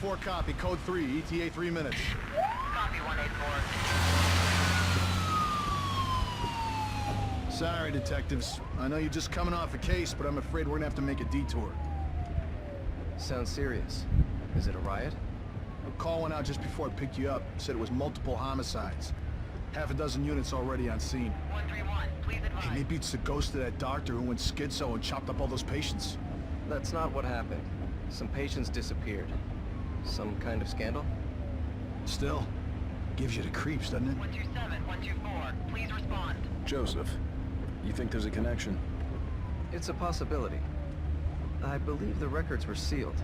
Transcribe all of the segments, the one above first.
184 copy, code 3, ETA 3 minutes. Copy 184. Sorry, detectives. I know you're just coming off a case, but I'm afraid we're gonna have to make a detour. Sounds serious. Is it a riot? A call went out just before I picked you up. Said it was multiple homicides. Half a dozen units already on scene. 131, please Hey, advise. maybe it's the ghost of that doctor who went schizo and chopped up all those patients. That's not what happened. Some patients disappeared. Some kind of scandal? Still, gives you the creeps, doesn't it? 127, 124, please respond. Joseph, you think there's a connection? It's a possibility. I believe the records were sealed.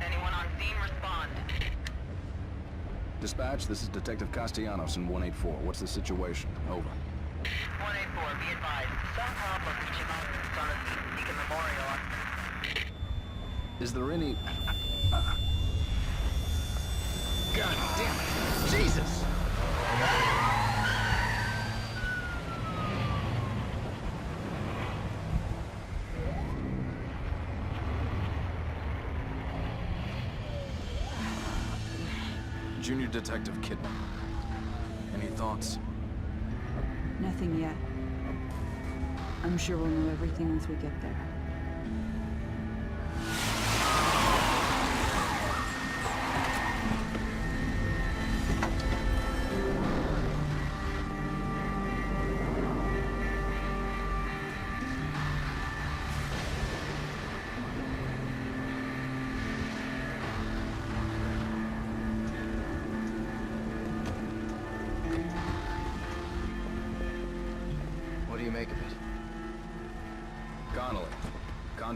Anyone on scene, respond. Dispatch, this is Detective Castellanos in 184. What's the situation? Over. 184, be advised. Some problem reaching mountains on a Beacon Memorial. Is there any... God damn it! Jesus! Junior Detective Kidman. Any thoughts? Nothing yet. I'm sure we'll know everything once we get there.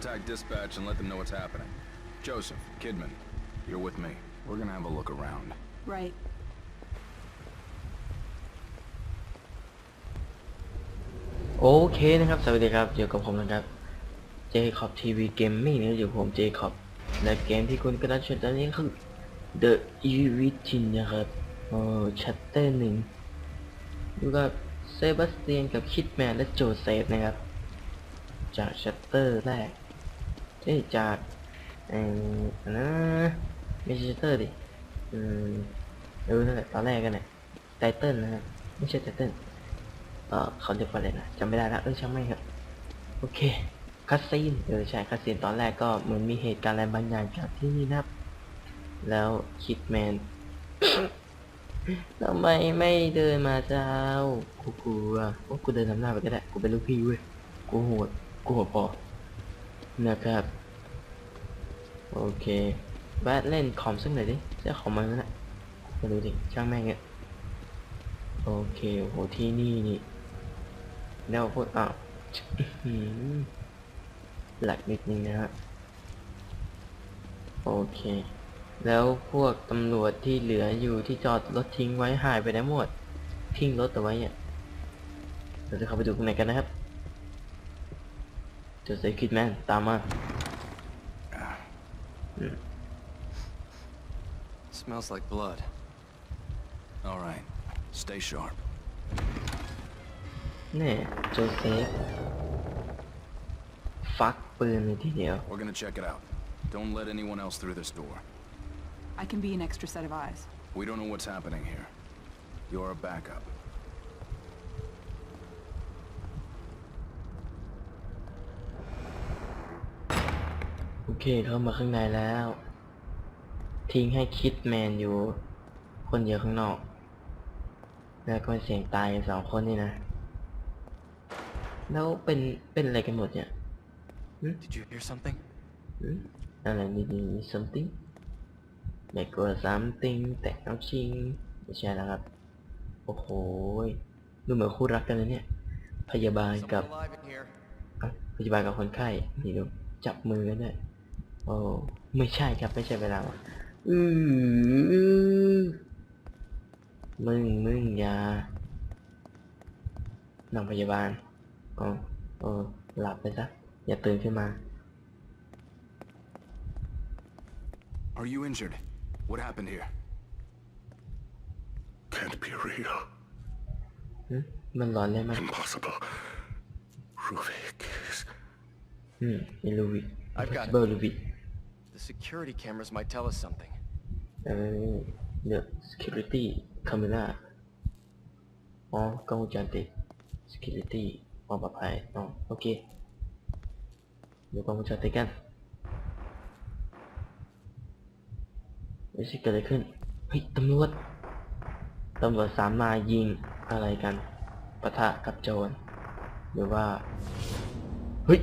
Contact dispatch and let them know what's happening. Joseph, Kidman, you're with me. We're gonna have a look around. Right. โอเคนะครับ สวัสดีครับ อยู่กับผมนะครับ Jacob TV Gaming นะครับอยู่กับผม Jacob และเกมที่คุณกำลังชมตอนนี้ก็คือ The Origin นะครับโอ้ชัตเตอร์หนึ่งอยู่กับเซบาสเตียนกับคิดแมนและโจเซฟนะครับ จากชัตเตอร์แรก เอ้ยจากเอ่ออันนั้นะไม่ใช่ชัตเตอร์ดิอืมเออนั่นแหละตอนแรกกันเนี่ยไตเติลนะครับไม่ใช่ไตเติลเออเขาเรียกว่าอะไรนะจำไม่ได้ละเออช่างไม่งเถอโอเคคัสซีนเออใช่คัสซีนตอนแรกก็เหมือนมีเหตุการณ์อะไรบางอย่างจากที่นี่นะแล้วคิดแมนทำไมไม่เดินมาเจ้ากูกลัวโอ้กูเดินนำหน้าไปก็ได้กูเป็นลูกพี่เว้ยกูโหดกูโหดพอ นะครับ โอเคแบทเล่นคอมสักหน่อยดิเจ้าของมันนั่นแหละม่รู้ดิช่างแม่งเงี้ยโอเคโหที่นี่นี่แล้วพวกอ้าวอื้อหือหลักนิดนึงนะฮะโอเค แล้วพวกตำรวจที่เหลืออยู่ที่จอดรถทิ้งไว้หายไปไหนหมด ทิ้งรถเอาไว้เนี่ยเราจะเข้าไปดูข้างในกันนะครับ เจอเซคิดแมนตามมา Smells like blood. All right. Stay sharp. แน่โจเซฟฟักปืนเลยทีเดียว We're gonna check it out. Don't let anyone else through this door. I can be an extra set of eyes. We don't know what's happening here. You're a backup. เคเข้ามาข้างในแล้ว ทิ้งให้คิดแมนอยู่ คนเดียวข้างนอก แล้วก็เสียงตายกันสองคนนี่นะ แล้วเป็นเป็นอะไรกันหมดเนี่ย Did you hear something? หืมอะไรนี่นี่มี something ไม่กลัว something แต่เอาจริงไม่ใช่แล้วครับ โอ้โหยดูเหมือนคู่รักกันเลยเนี่ย พยาบาลกับ alive in here. อะพยาบาลกับคนไข้นี่ดูจับมือกันด้วย โอ้ไม่ใช่ครับไม่ใช่เวลาว่ะอือมึงมึงอยาน้องพยาบาลอ๋อเออหลับไปซะอย่าตื่นขึ้นมา Are you injured? What happened here? Can't be real. หึมันร้อนเลยมั้ย Impossible. Ruvik is อืมมีลูวิ I've got เบอร์ลูวิ The security cameras might tell us something. เออ the security camera อ๋อกล้องวงจรปิด security ความปลอดภัยอ๋อโอเคเดี๋ยวกล้องวงจรปิดกันไม่ใช่เกิดอะไรขึ้น เฮ้ยตำรวจ ตำรวจสามมายิงอะไรกันปะทะกับโจร หรือว่า เฮ้ย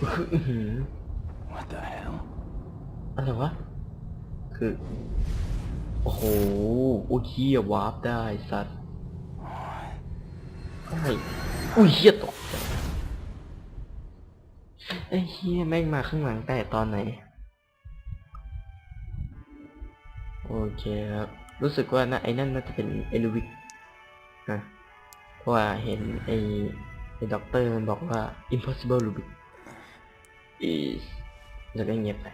อื้อหือ What the hell? อะไรวะ คือ โอ้โหอุ้ยเฮียวาร์ปได้สัตว์ไอ้อุ้ยเฮียตกใจไอ้เฮียแม่งมาข้างหลังแต่ตอนไหน โอเคครับ รู้สึกว่านะไอ้นั่นน่าจะเป็นเอลูวิกนะเพราะว่าเห็นไอ้ไอ้ด็อกเตอร์มันบอกว่า impossible Rubik is แล้วก็เงียบไป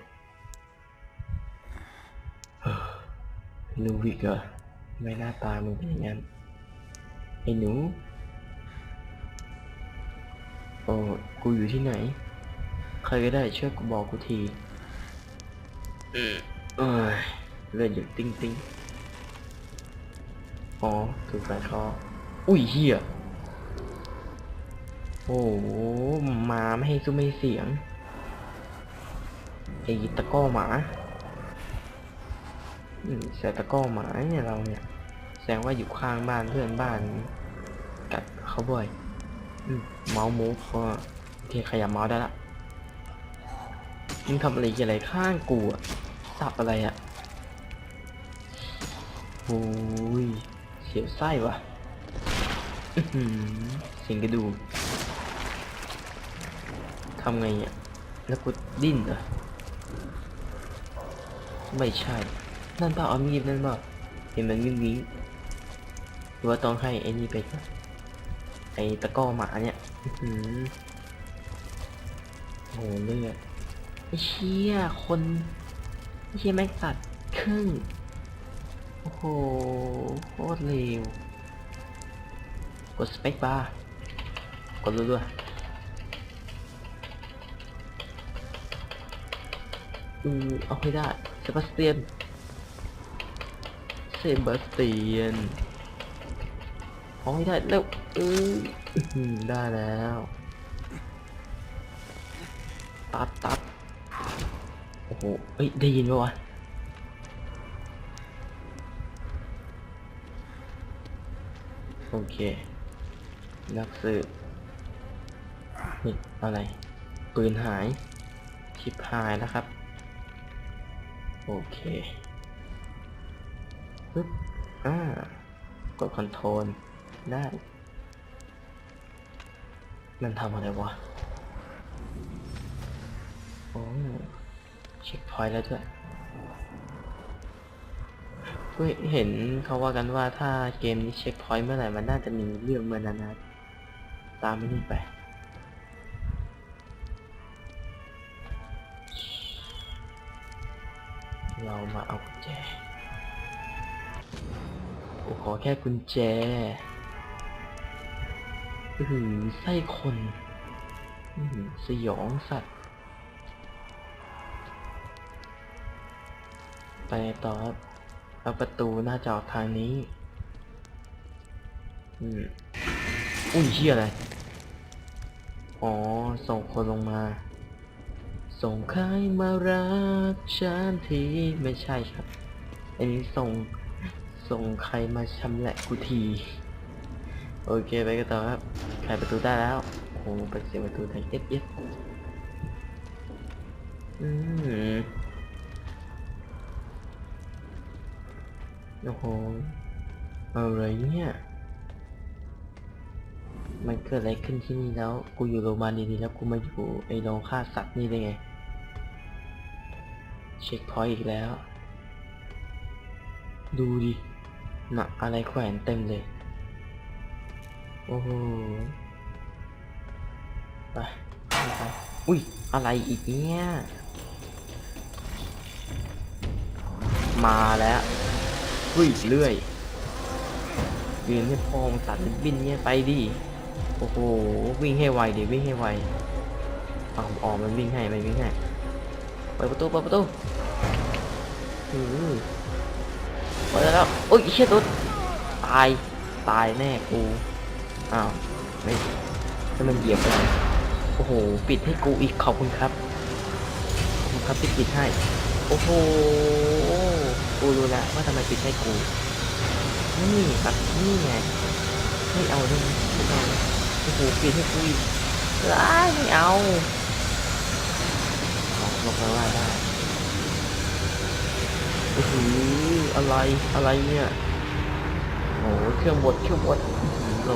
ลูวิกเหรอทำไม่หน้าตามึงเป็นอย่างนั้นไอ้หนู โอ้กูอยู่ที่ไหน ใครก็ได้ช่วยกูบอกกูทีเออเอ้ยเลือดหยุดติ้งติ้งอ๋อถูกไฟคออุ้ยเฮียโอ้โหมาไม่ให้ซุ้มไม่ให้เสียงไอ้ตะกร้อหมา อืมเสียตะก้อหมาเนี่ยเราเนี่ย แสดงว่าอยู่ข้างบ้านเพื่อนบ้าน กัดเขาบ่อยมเมาส์มูฟก็โอเคขยับเมาส์ได้ละมึงทำอะไรอะไรข้างกูอะสับอะไรอะโอ้ยเสียวไส้วะเสียงกระดูกทำไงอะแล้วกูดิ้นเหรอไม่ใช่ นั่นเปล่าเอามีดนั่นเปล่าเห็นมันวิ่งวิ่งหรือว่าต้องให้ไอ้นี่ไปไอ้ตะก้อหมาเนี่ยอื้อโหเลือดไอ้เชี่ยคนไอ้เชี่ยแม่งตัดครึ่งโอ้โหโคตรเร็วกดสเปคบาร์กดรัวๆอือเอาให้ได้เซบาสเตียน เซบาสเตียนเอาให้ได้เร็วเออได้แล้ว ตัดตัดโอ้โหเอ้ย ได้ยินปะวะโอเค นักสืบนี่อะไร ปืนหาย ชิปหายนะครับ โอเค ปึ๊บอ่ากดคอนโทรลได้ มันทำอะไรวะ โอ้เช็คพอยต์แล้วด้วยก็เห็นเขาว่ากันว่าถ้าเกมนี้เช็คพอยต์เมื่อไหร่มันน่าจะมีเรื่องเมื่อนั้นนะตามไม่นี่ไปเรามาเอากุญแจ โอ้ขอแค่กุญแจอือไส้คนอือสยองสัตว์ ไปต่อครับเอาประตูหน่าจอทางนี้ อืมอุ้ยเชี่ยอะไร อ๋อ ส่งคนลงมา ส่งใครมารักฉันที ไม่ใช่ครับ อันนี้ส่ง ส่งใครมาชำแหละกูทีโอเคไปกันต่อครับไขประตูได้แล้วโอ้โหเป็นเสียงประตูทางเอฟเอฟอืมโอ้โหอะไรเนี่ย มันเกิดอะไรขึ้นที่นี่แล้ว กูอยู่โรงพยาบาลดีๆแล้วกูมาอยู่ไอ้โรงฆ่าสัตว์นี่ได้ไง เช็คพอยต์อีกแล้ว ดูดิ หนักอะไรแขวนเต็มเลย โอ้โห ไป อุ้ย อะไรอีกเนี่ย มาแล้วอุ้ยเลื่อยยืนให้พองตัดบินเนี่ยไปดิ โอ้โห วิ่งให้ไวดิวิ่งให้ไวเอาออกมันวิ่งให้มันวิ่งให้โอปิดประตู เปิดประตูอือ เปิดแล้วโอ้ยเชี่ยตุ๊ดตาย ตายแน่กู อ้าว ไม่ถ้ามันเหยียบไปโอ้โห ปิดให้กูอีกขอบคุณครับ ขอบคุณครับที่ปิดให้ โอ้โห กูรู้แล้วว่าทำไมปิดให้กู นี่ครับ นี่ไง ไม่เอาได้ไหมไม่เอาโอ้โหปิดให้กูอีกไม่เอาเอาลงมาว่าได้ โอ้โหอะไรอะไรเนี่ยโอ้โหเครื่องบดเครื่องบดโล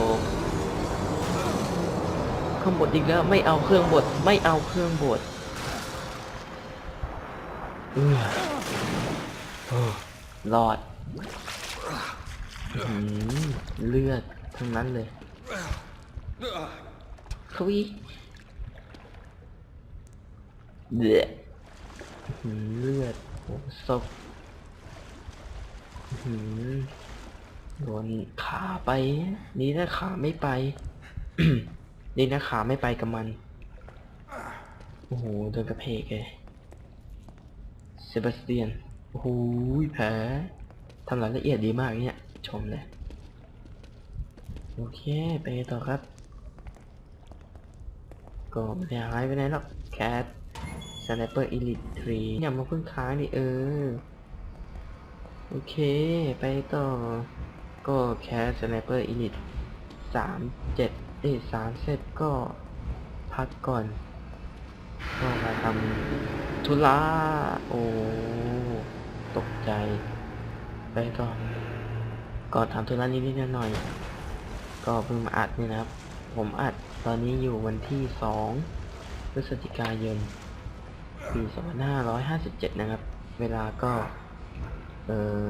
เครื่องบดอีกแล้วไม่เอาเครื่องบดไม่เอาเครื่องบดเอออรอดเลือดทั้งนั้นเลยคุยเดือดเลือดศพ โดนขาไป นี่นะขาไม่ไป นี่นะขาไม่ไปกับมัน โอ้โหโดนกระเพกเลยเซบาสเตียน โอ้โหแผลทำรายละเอียดดีมากเนี่ย ชมเลย โอเค ไปต่อครับ ก็ไม่ได้หายไปไหนหรอกแคทสไนเปอร์อีลิททรีอย่ามาเพิ่งค้างดิเออ โอเค ไปต่อ ก็แคสสไนเปอร์อีลิทสามเจ็ดเอ้สามเซตก็พักก่อน ก็มาทำธุระโอ้ตกใจ ไปก่อนก่อนทำธุระนิดนิดๆหน่อยๆก็เพิ่งมาอัดนี่นะครับ ผมอัดตอนนี้อยู่วันที่สองพฤศจิกายนปี2557 นะครับ เวลาก็ เออ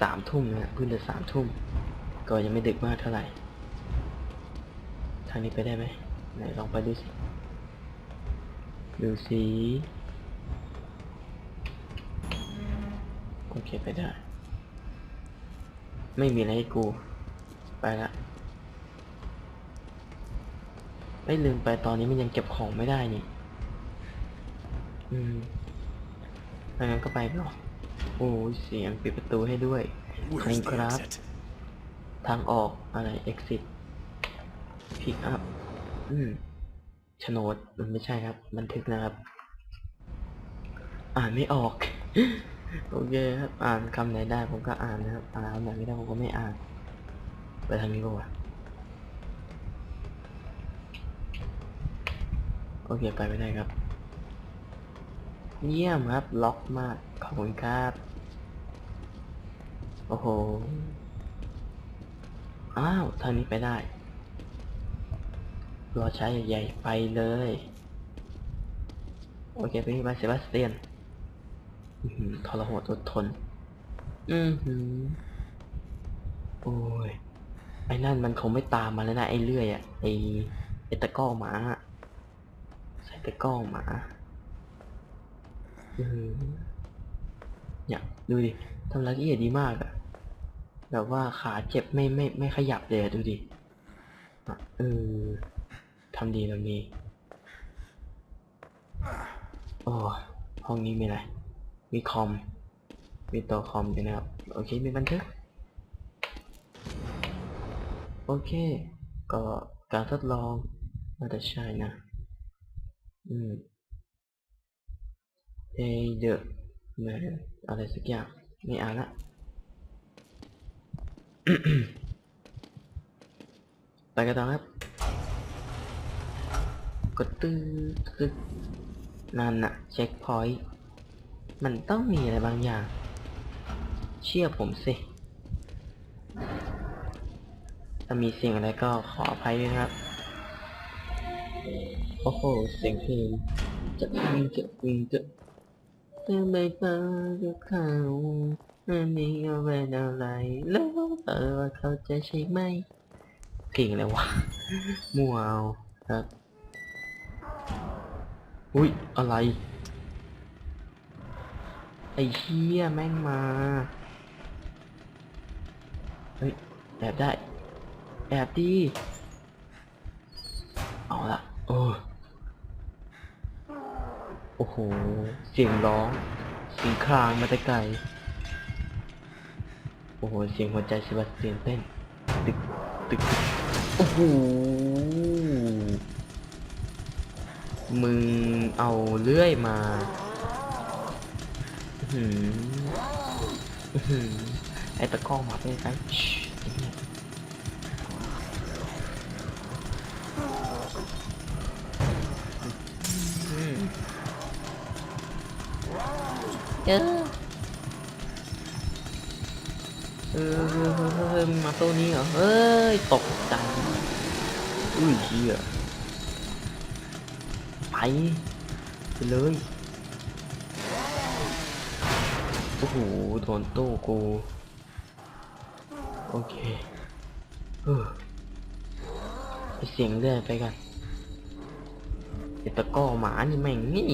สามทุ่มนะฮะเพิ่งจะสามทุ่ม ก็ยังไม่ดึกมากเท่าไหร่ ทางนี้ไปได้ไหมไหนลองไปดูสิ ดูสิโอเคไปได้ ไม่มีอะไรให้กู ไปละไม่ลืมไปตอนนี้มันยังเก็บของไม่ได้นี่ อืม ถ้างั้นก็ไปเนาะโอ้ยเสียงปิดประตูให้ด้วย Where's the Minecraft. exit? ทางออกอะไร exit pick up อืมโฉนดมันไม่ใช่ครับ บันทึกนะครับ อ่านไม่ออก โอเคครับ อ่านคำไหนได้ผมก็อ่านนะครับ อ่านคำไหนไม่ได้ผมก็ไม่อ่าน ไปทางนี้ก่อนโอเค ไปไม่ได้ครับ เยี่ยมครับ ล็อกมาก ขอบคุณครับ โอ้โห อ้าวทางนี้ไปได้ รอใช้ใหญ่ๆไปเลย โอเคไปที่บ้านเซบาสเตียนอือหือทรหดอดทน อือหือ โอ้ย ไอ้นั่นมันคงไม่ตามมาแล้วนะ ไอ้เลื่อยอะไอ้ไอ้ตะก้อหมาใส่ตะก้อหมาอือหือ เนี่ยดูดิทำรายละเอียดดีมากอะแบบว่าขาเจ็บไม่ไม่ไม่ขยับเลยอะดูดิเออทำดีตรงนี้โอ้ห้องนี้มีอะไร มีคอม มีตัวคอมอยู่นะครับ โอเค มีบันทึก โอเค ก็การทดลองน่าจะใช่นะ อืม Hey the man อะไรสักอย่างไม่อ่านละไปกันต่อครับ กดตื้อตึ๊ดนั่นน่ะเช็คพอยต์มันต้องมีอะไรบางอย่าง เชื่อผมสิถ้ามีเสียงอะไรก็ขออภัยด้วยนะครับ โอ้โห เสียงเพลงจะวิ่งจะวิ่งจะ ทำไมตากับเขาอันนี้เอาไว้อะไร แล้วเออว่าเขาจะใช่ไหมเพลงอะไรวะมัวเอาครับอุ้ยอะไร ไอ้เชี่ยแม่งมาเฮ้ยแอบได้ แอบดีเอาละเออ อ้โห เสียงร้องเสียงคลางมาแต่ไกล โอ้โห เสียงหัวใจเซบาสเตียนเต้น ตึก ตึก โอ้โห มึงเอาเลื่อยมาอือหืออื้อไอตะกร้อมาเป็นไงชิไอ้เหี้ยอืม เออเออมาตัวนี้เหรอ เฮ้ย ตกใจอุ้ยเหี้ยไปไปเลย โอ้โหโดนโต้กู โอเคเออไปเสียงเรื่อยไปกันไอตะก้อหมานี่แม่งนี่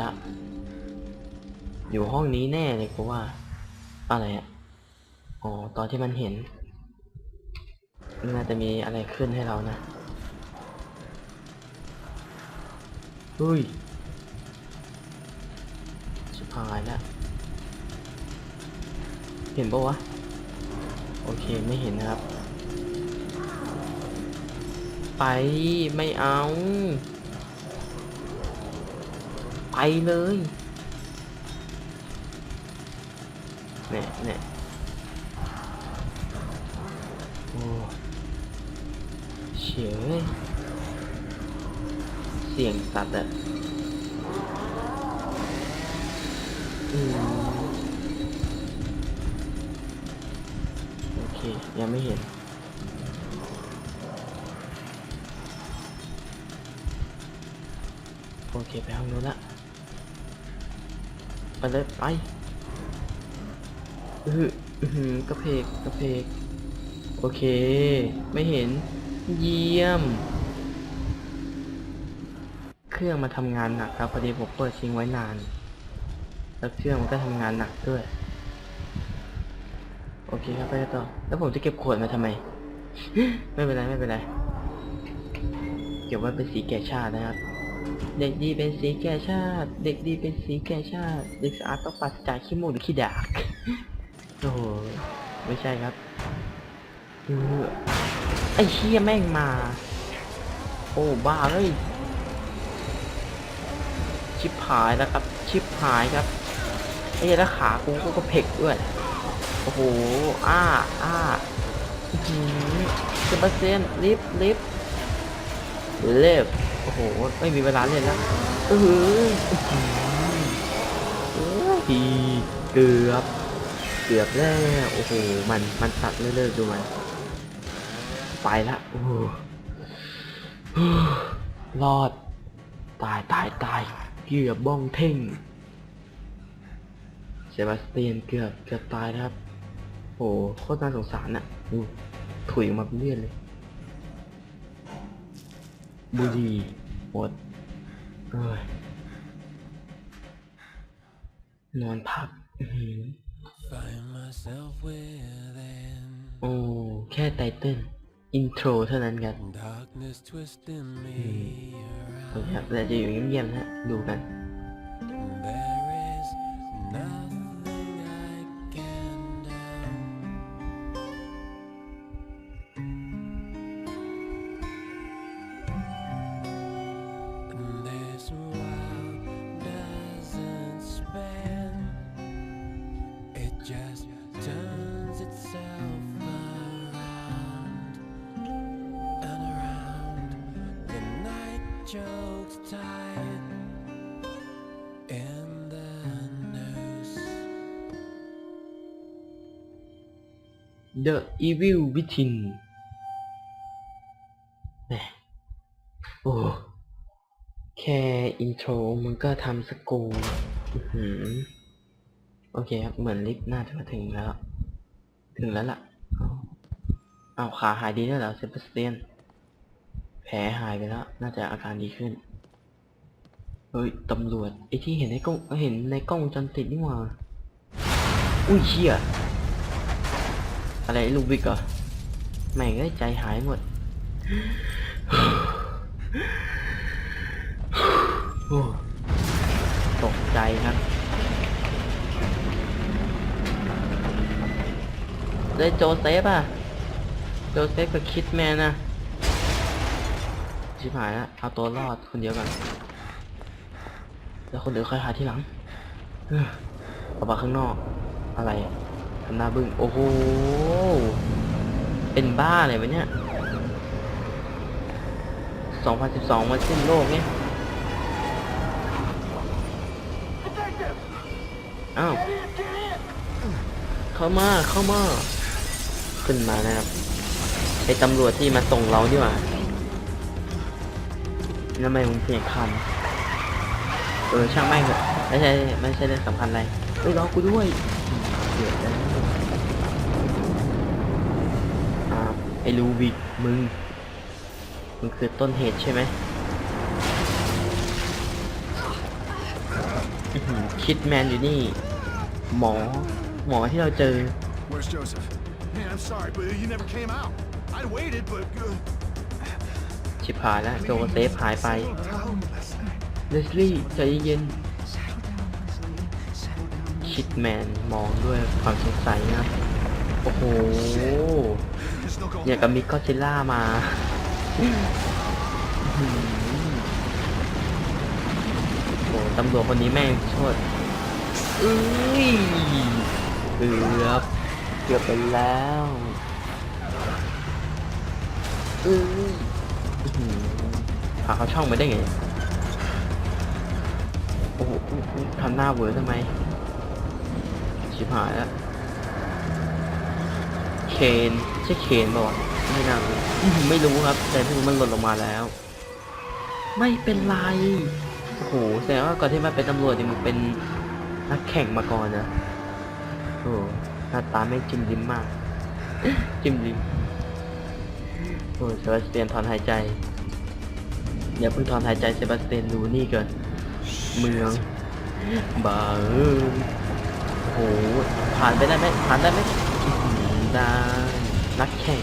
ละ อยู่ห้องนี้แน่เลยกูว่า อะไรอะอ๋อ ตอนที่มันเห็น น่าจะมีอะไรขึ้นให้เรานะเฮ้ยชิบหายแล้ว เห็นปะวะ โอเคไม่เห็นนะครับ ไปไม่เอา ไปเลยเนี่ยเนี่ยโอ้เฉยเสียงสัตว์อะอืมโอเค ยังไม่เห็นโอเค ไปห้องนู้นละ ไปเลยไปอือหือกระเพกกระเพก โอเค ไม่เห็น เยี่ยม เครื่องมาทำงานหนักครับพอดีผมเปิดทิ้งไว้นาน แล้วเครื่องมันก็ทำงานหนักด้วย โอเคครับไปกันต่อ แล้วผมจะเก็บขวดมาทำไม ไม่เป็นไรไม่เป็นไร เก็บไว้เป็นสีแก่ชาตินะครับ เด็กดีเป็นสีแก่ชาติ เด็กดีเป็นสีแก่ชาติ เด็กสะอาดต้องปราศจากขี้มูกหรือขี้ดากโอ้โหไม่ใช่ครับเออไอ้เชี่ยแม่งมา โอ้บ้าเลยชิบหายแล้วครับ ชิบหายครับไอ้เหี้ยแล้วขากูก็กระเพกด้วยโอ้โหอ้าอ้าอื้อหือเซบาสเตียนลิฟต์ลิฟต์เล็บ โอ้โห ไม่มีเวลาเล่นแล้วเออหืออื้อหือโอ้ยเกือบ เกือบแล้วโอ้โห มัน มันตัดไม่เลิกดูมัน ไปละโอ้โหรอด ตายตายตาย เกือบบ้องเท่งเซบาสเตียนเกือบเกือบตายนะครับ โอ้โห โคตรน่าสงสารน่ะถุยออกมาเป็นเลือดเลย บุหรีหมดเอ้ยนอนพักอื้อหือ Find myself within โอ้แค่ไตเติ้ลอินโทรเท่านั้นครับ darkness twisting me โอเคครับเราจะอยู่เงียบๆนะฮะดูกัน night chokes tight in the noose. The Evil Within แหมโอ้ แค่อินโทรมันก็ทำสกูอื้อหือโอเคครับ เหมือนลิฟต์น่าจะมาถึงแล้ว ถึงแล้วล่ะเอาเอาขาหายดีแล้วเหรอเซบาสเตียน แผลหายไปแล้ว น่าจะอาการดีขึ้น เฮ้ย ตำรวจไอ้ที่เห็นในกล้องเห็นในกล้องจรปิดนี่หว่า อุ้ยเชี่ยอะไรลูกวิกเหรอ แม่งเอ้ใจหายหมด ตกใจครับ ได้โจเซฟอะ โจเซฟกับคิดแมนนะ ชิบหายแล้วเอาตัวรอดคนเดียวกันแล้วคนอื่นค่อยหาที่หลังเอ้อออกมาข้างนอก อะไรทำหน้าบึ้งโอ้โหเป็นบ้าเลยวะเนี่ย2012วันสิ้นโลกเนี่ยอ้าวเข้ามาเข้ามา ขึ้นมานะครับไอ้ตำรวจที่มาส่งเราดีกว่า ทำไมมึงเปลี่ยนคำเออช่างแม่งเถอะไม่ใช่ไม่ใช่เรื่องสำคัญอะไรเฮ้ยรอกูด้วยเดือดแล้วอ่าไอ้ลูวิกมึงมึงคือต้นเหตุใช่ไหมอื้อหือคิดแมนอยู่นี่ หมอ หมอที่เราเจอ Where's Joseph? Man, I'm sorry, but you never came out. I'd waited, but... Uh, ชิบหายแล้วโจเซฟหายไปเลสลี่ใจเย็นคิดแมนมองด้วยความสงสัยนะโอ้โหอย่ากับมิกก็ซิล่ามาอื้อหือโอ้ตำรวจคนนี้แม่งโชดเอ้ยเกือบเกือบไปแล้วเอ้ย พาเขาช่องไปได้ไง โอ้โหทำหน้าเวอร์ทำไม ชิบหายแล้ว เคนใช่เคนป่าวะไม่น่าไม่รู้ครับ แต่ไม่มันหล่นลงมาแล้ว ไม่เป็นไร โอ้โห แสดงว่าก่อนที่มันเป็นตำรวจเนี่ยมันเป็นนักแข่งมาก่อนนะ โอ้หน้าตาไม่จิ้มลิ้มมาก จิ้มลิ้ม โอ้เซบาสเตียนถอนหายใจอย่าเพิ่งถอนหายใจเซบาสเตียนดูนี่ก่อนเมืองบาเออโอ้โหผ่านไปได้ไหมผ่านได้ไหมได้นักแข่ง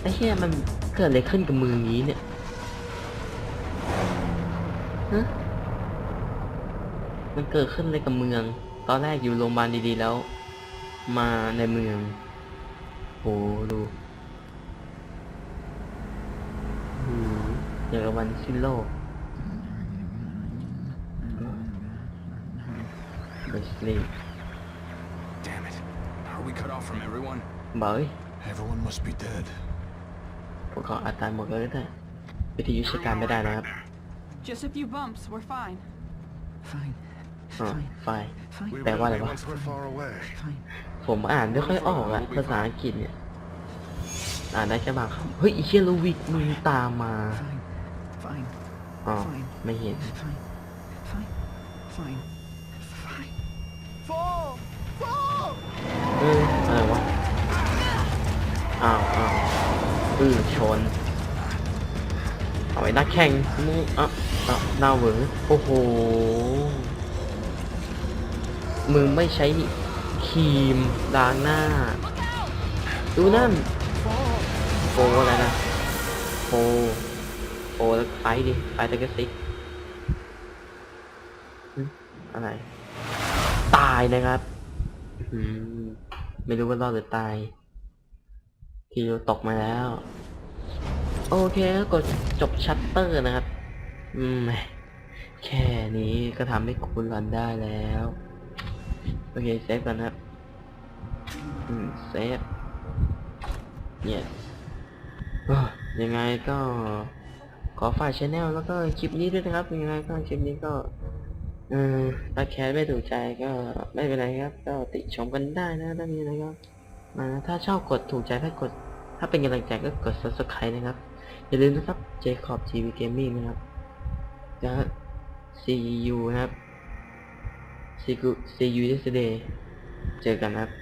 ไอ้เหี้ยมันเกิดอะไรขึ้นกับมืองนี้เนี่ยฮะมันเกิดขึ้นอะไรกับเมือง ตอนแรกอยู่โรงพยาบาลดีๆแล้ว มาในเมือง โหดูอืมอย่างกับวันสิ้นโลกเบสลี Damn it. Are we cut off from everyone? เบย Everyone must be dead. พวกเขาอาจตายหมดเลยก็ได้วิทยุใช้การไม่ได้นะครับ Just a few bumps, we're fine. Fine. อ๋อ Fine. ไฟ Fine. แปลว่าอะไรวะ We're far away. Fine. ผมอ่านไม่ค่อยออกอะภาษาอังกฤษเนี่ย อ่านได้แค่บางคำเฮ้ยไอีเชียลูวิกมึงตามมา Fine. Fine. อ๋อไม่เห็น Fine. Fine. Fine. Fine. Fall! Fall! เอออะไรวะ อ้าวอ้าวอือชน เอาไว้นักแข่งมึงอะอะหน้าเหวอโอ้โหมึงไม่ใช้ ครีมล้างหน้า ดูนั่นโฟอะไรนะโฟโฟแล้วไฟดิไฟตะกซิกอะไร ตายนะครับไม่รู้ว่ารอดหรือตายทีโอตกมาแล้ว โอเคก็กดจบชัตเตอร์นะครับ อืม แค่นี้ก็ทำให้คุณรันได้แล้ว โอเคเซฟกันนครับ อืมเซฟ yes อะยังไงก็ขอฝากชแนลแล้วก็คลิปนี้ด้วยนะครับ ยังไงก็คลิปนี้ก็เออถ้าแคสไม่ถูกใจก็ไม่เป็นไรครับ ก็ติชมกันได้นะถ้ามีอะไรก็มาถ้าชอบกดถูกใจถ้ากด ถ้าเป็นกำลังใจก็กด subscribe นะครับ อย่าลืมนะครับ Jacob TV Gaming นะครับแล้ว see you นะครับ see you yesterday เจอกันครับ